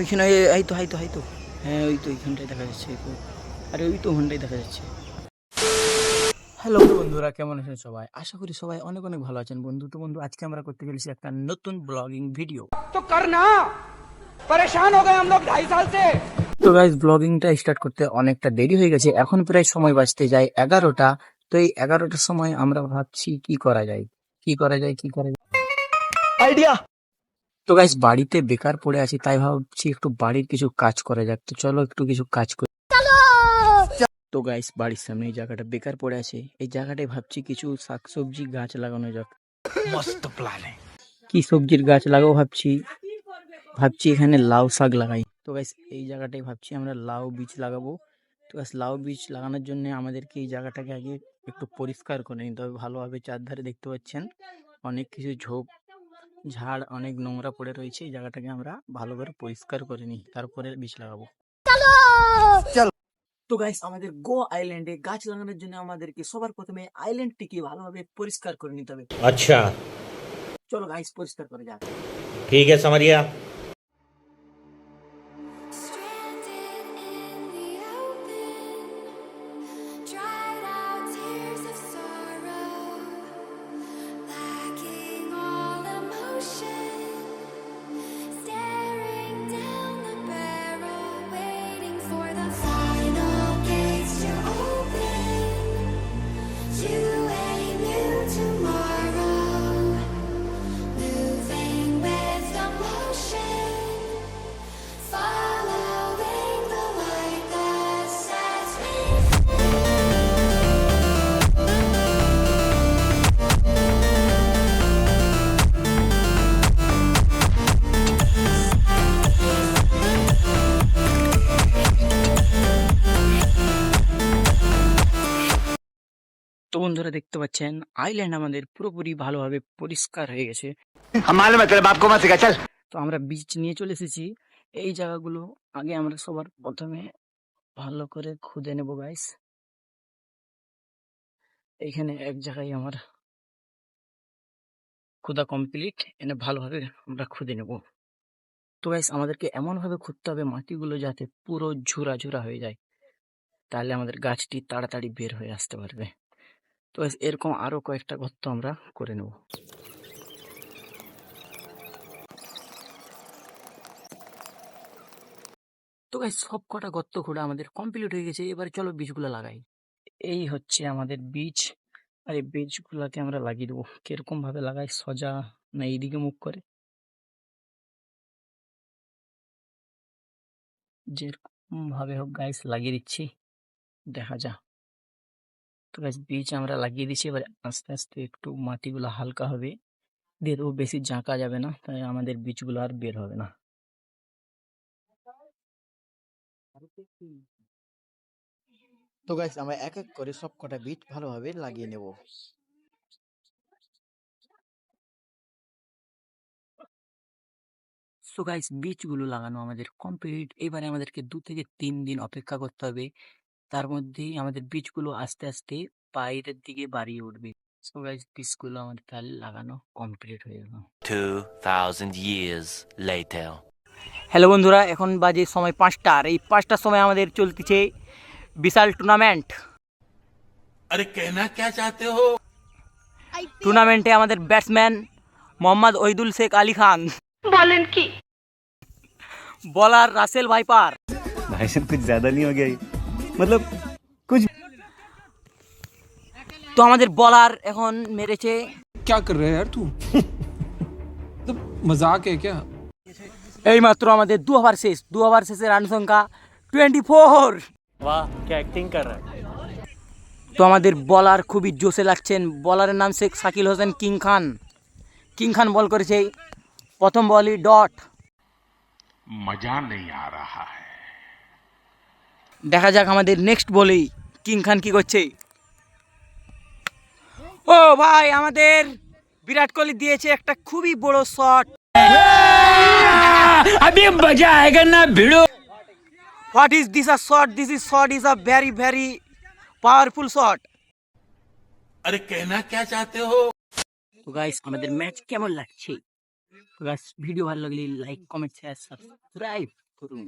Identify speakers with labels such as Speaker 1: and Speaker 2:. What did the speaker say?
Speaker 1: ওইখানে ওইখানে হয়তো হয়তো হাই হ্যাঁ ওই তো ওইখানটায় দেখা যাচ্ছে আরে ওই তো ওখানটাই দেখা যাচ্ছে। হ্যালো বন্ধুরা কেমন আছেন সবাই? আশা করি সবাই অনেক অনেক ভালো আছেন। বন্ধু তো বন্ধু আজকে আমরা করতে গেলেছি একটা নতুন ব্লগিং ভিডিও
Speaker 2: তো কর না! পরেশান হো গয়ে হাম লোগ 2.5 সাল সে।
Speaker 1: তো গাইজ ব্লগিংটা স্টার্ট করতে অনেকটা দেরি হয়ে গেছে। এখন প্রায় সময় বাঁচতে যায় এগারোটা। তো এই এগারোটার সময় আমরা ভাবছি কি করা যায়? কি করা যায়? কি করা যায়? আইডিয়া তো গাইস বাড়িতে বেকার পড়ে আছি তাই ভাবছি একটু বাড়ির কিছু কাজ করা যাক। তো চলো একটু কিছু কাজ করি। তো গাইস বাড়ির সামনে এই জায়গাটা বেকার পড়ে আছে। এই জায়গাটায় ভাবছি কিছু শাকসবজি গাছ লাগানো যাক।
Speaker 2: মস্ত প্ল্যান
Speaker 1: কি সবজির গাছ লাগাবো ভাবছি। ভাবছি এখানে লাউ শাক লাগাই। তো গাইস এই জায়গাটায় ভাবছি আমরা লাউ বীজ লাগাবো। তো গাছ লাউ বীজ লাগানোর জন্য আমাদেরকে এই জায়গাটাকে আগে একটু পরিষ্কার করে নিতে হবে। ভালোভাবে চারধারে দেখতে পাচ্ছেন অনেক কিছু ঝোপ ঝাড় অনেক নোংরা পড়ে রয়েছে এই জায়গাটাকে আমরা ভালো করে পরিষ্কার করে নিই তারপরে বীজ লাগাবো। তো গাইস আমাদের গো আইল্যান্ডে গাছ লাগানোর জন্য আমাদেরকে সবার প্রথমে আইল্যান্ডটিকে ভালোভাবে পরিষ্কার করে নিতে হবে।
Speaker 3: আচ্ছা।
Speaker 1: চলো গাইস পরিষ্কার করে যাক।
Speaker 4: ঠিক আছে সামারিয়া
Speaker 1: তো বন্ধুরা দেখতে পাচ্ছেন আইল্যান্ড আমাদের পুরোপুরি ভালোভাবে পরিষ্কার হয়ে গেছে। তো আমরা বীজ নিয়ে চলে এসেছি। এই জায়গাগুলো আগে আমরা সবার প্রথমে ভালো করে খুঁজে নেব গাইস এইখানে এক জায়গায় আমার খুদা কমপ্লিট এনে ভালোভাবে আমরা খুঁজে নেব। তো গাইস আমাদেরকে এমনভাবে খুঁজতে হবে মাটিগুলো যাতে পুরো ঝুরা ঝুরা হয়ে যায়। তাহলে আমাদের গাছটি তাড়াতাড়ি বের হয়ে আসতে পারবে। তো এরকম আরও কয়েকটা গর্ত আমরা করে নেব। তো গাইস সব কটা গর্ত খোঁড়া আমাদের কমপ্লিট হয়ে গেছে। এবার চলো বীজগুলো লাগাই। এই হচ্ছে আমাদের বীজ। আর এই বীজগুলোকে আমরা লাগিয়ে দেবো। কীরকম ভাবে লাগাই সোজা না এইদিকে মুখ করে? যেরকমভাবে হোক গাইস লাগিয়ে দিচ্ছি। দেখা যা তো গাইস বীজ আমরা লাগিয়ে দিচ্ছি এবার আস্তে আস্তে একটু মাটিগুলো হালকা হবে। দিয়ে দেবো বেশি জাঁকা যাবে না তাই আমাদের বীজগুলো আর বের হবে না। তো গাইস আমরা এক এক করে সব কটা বীজ ভালোভাবে লাগিয়ে নেব। সো গাইস বীজগুলো লাগানো আমাদের কমপ্লিট এবারে আমাদেরকে দু থেকে তিন দিন অপেক্ষা করতে হবে। তার মধ্যেই আমাদের বীজগুলো আস্তে আস্তে বাইরের দিকে বাড়িয়ে উঠবে সো গাইস বীজগুলো আমাদের তাহলে লাগানো কমপ্লিট হয়ে গেল
Speaker 5: 2,000 years later.
Speaker 1: হ্যালো বন্ধুরা এখন বাজে সময় পাঁচটা আর এই পাঁচটার সময় আমাদের চলতেছে বিশাল টুর্নামেন্ট
Speaker 3: अरे कहना क्या चाहते हो
Speaker 1: টুর্নামেন্টে আমাদের ব্যাটসম্যান মোহাম্মদ ওহিদুল শেখ আলী খান
Speaker 6: বলেন কি
Speaker 1: বলার রাসেল ভাইপার
Speaker 7: भाई साहब कुछ ज्यादा नहीं हो गया ये? मतलब कुछ
Speaker 1: তো আমাদের বলার এখন মেরেছে
Speaker 8: क्या कर रहे हैं यार तू तो मजाक है क्या
Speaker 1: এই মাত্র আমাদের দু ওভার শেষ দু ওভার শেষে রান সংখ্যা টোয়েন্টি ফোর
Speaker 7: वाह क्या एक्टिंग कर रहा है
Speaker 1: তো আমাদের বলার খুবই জোশে লাগছেন বলারের নাম Sheikh Shakil Hossain king Khan king Khan bowl করেছে প্রথম বলই ডট
Speaker 9: मजा नहीं आ रहा है
Speaker 1: দেখা যাক আমাদের নেক্সট বলেই কিং খান কি করছে ও ভাই আমাদের বিরাট কোহলি দিয়েছে একটা খুবই বড় শট
Speaker 2: अभी मजा आएगा ना भिड़ो
Speaker 1: what is this a shot this is shot is a very very powerful shot
Speaker 3: अरे कहना क्या चाहते हो
Speaker 1: তো গাইস আমাদের ম্যাচ কেমন লাগছে তো গাইস ভিডিও ভালো লাগলে লাইক কমেন্ট শেয়ার সাবস্ক্রাইব করুন